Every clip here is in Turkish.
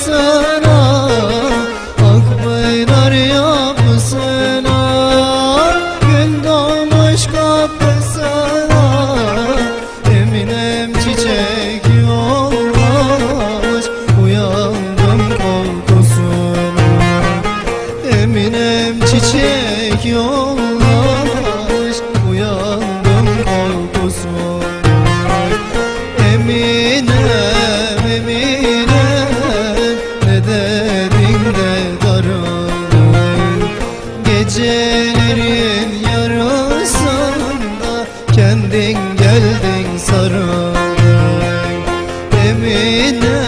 yapsana Ak ah beyler yapsana Gün doğmuş kapısına Eminem çiçek yollamış Uyandım korkusuna. Eminem çiçek yollamış gecelerin yarısında Kendin geldin sarıldın Emine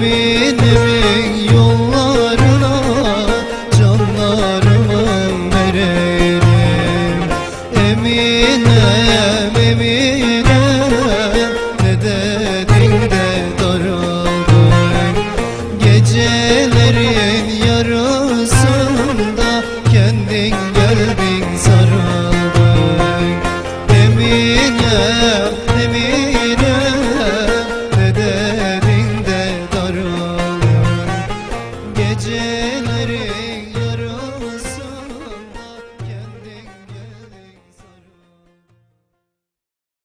Emin'imin yollarına canlarımı verelim. Eminem, Eminem ne dedin de daraldım. Gecelerin